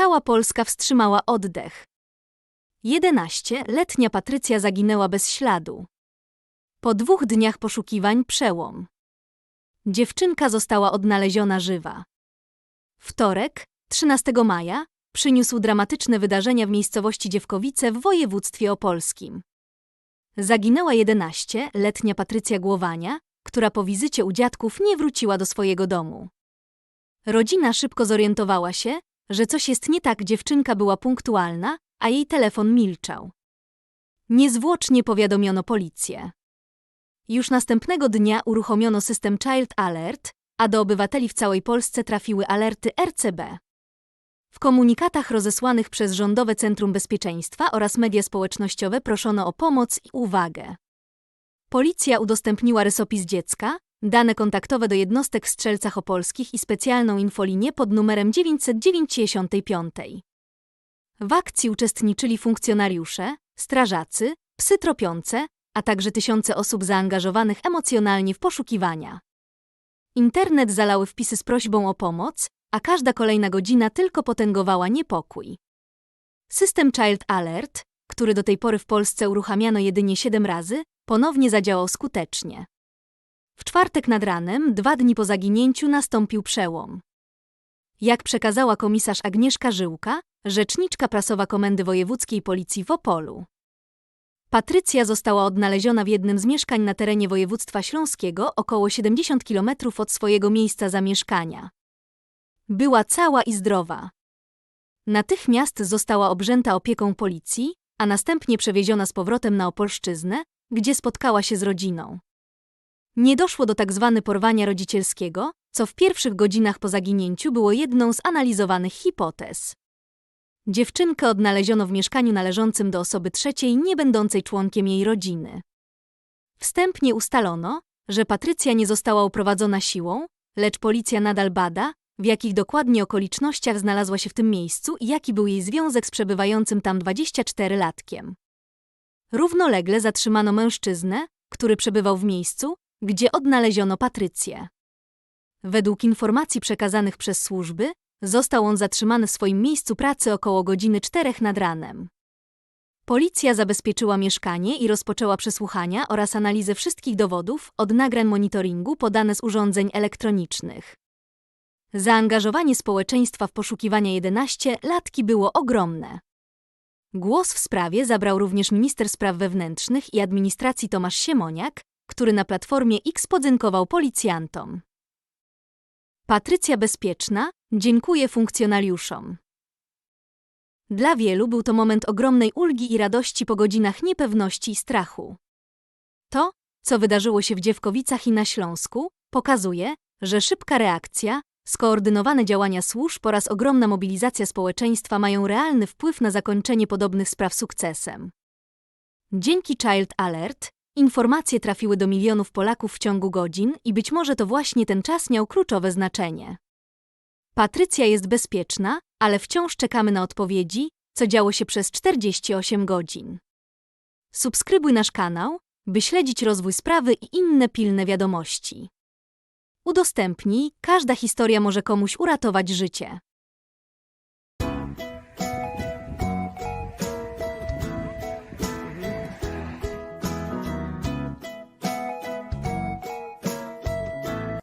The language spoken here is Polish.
cała Polska wstrzymała oddech. 11-letnia Patrycja zaginęła bez śladu. Po dwóch dniach poszukiwań przełom. Dziewczynka została odnaleziona żywa. Wtorek, 13 maja, przyniósł dramatyczne wydarzenia w miejscowości Dziewkowice w województwie opolskim. Zaginęła 11-letnia Patrycja Głowania, która po wizycie u dziadków nie wróciła do swojego domu. Rodzina szybko zorientowała się, że coś jest nie tak, dziewczynka była punktualna, a jej telefon milczał. Niezwłocznie powiadomiono policję. Już następnego dnia uruchomiono system Child Alert, a do obywateli w całej Polsce trafiły alerty RCB. W komunikatach rozesłanych przez Rządowe Centrum Bezpieczeństwa oraz media społecznościowe proszono o pomoc i uwagę. Policja udostępniła rysopis dziecka, dane kontaktowe do jednostek w Strzelcach Opolskich i specjalną infolinię pod numerem 995. W akcji uczestniczyli funkcjonariusze, strażacy, psy tropiące, a także tysiące osób zaangażowanych emocjonalnie w poszukiwania. Internet zalały wpisy z prośbą o pomoc, a każda kolejna godzina tylko potęgowała niepokój. System Child Alert, który do tej pory w Polsce uruchamiano jedynie 7 razy, ponownie zadziałał skutecznie. W czwartek nad ranem, dwa dni po zaginięciu, nastąpił przełom. Jak przekazała komisarz Agnieszka Żyłka, rzeczniczka prasowa Komendy Wojewódzkiej Policji w Opolu. Patrycja została odnaleziona w jednym z mieszkań na terenie województwa śląskiego, około 70 km od swojego miejsca zamieszkania. Była cała i zdrowa. Natychmiast została obrzęta opieką policji, a następnie przewieziona z powrotem na Opolszczyznę, gdzie spotkała się z rodziną. Nie doszło do tak zwane porwania rodzicielskiego, co w pierwszych godzinach po zaginięciu było jedną z analizowanych hipotez. Dziewczynkę odnaleziono w mieszkaniu należącym do osoby trzeciej, nie będącej członkiem jej rodziny. Wstępnie ustalono, że Patrycja nie została uprowadzona siłą, lecz policja nadal bada, w jakich dokładnie okolicznościach znalazła się w tym miejscu i jaki był jej związek z przebywającym tam 24-latkiem. Równolegle zatrzymano mężczyznę, który przebywał w miejscu, gdzie odnaleziono Patrycję. Według informacji przekazanych przez służby, został on zatrzymany w swoim miejscu pracy około godziny czterech nad ranem. Policja zabezpieczyła mieszkanie i rozpoczęła przesłuchania oraz analizę wszystkich dowodów od nagrań monitoringu podane z urządzeń elektronicznych. Zaangażowanie społeczeństwa w poszukiwania 11 latki było ogromne. Głos w sprawie zabrał również minister spraw wewnętrznych i administracji Tomasz Siemoniak, który na platformie X podziękował policjantom. Patrycja Bezpieczna dziękuję funkcjonariuszom. Dla wielu był to moment ogromnej ulgi i radości po godzinach niepewności i strachu. To, co wydarzyło się w Dziewkowicach i na Śląsku, pokazuje, że szybka reakcja, skoordynowane działania służb oraz ogromna mobilizacja społeczeństwa mają realny wpływ na zakończenie podobnych spraw sukcesem. Dzięki Child Alert informacje trafiły do milionów Polaków w ciągu godzin i być może to właśnie ten czas miał kluczowe znaczenie. Patrycja jest bezpieczna, ale wciąż czekamy na odpowiedzi, co działo się przez 48 godzin. Subskrybuj nasz kanał, by śledzić rozwój sprawy i inne pilne wiadomości. Udostępnij, każda historia może komuś uratować życie.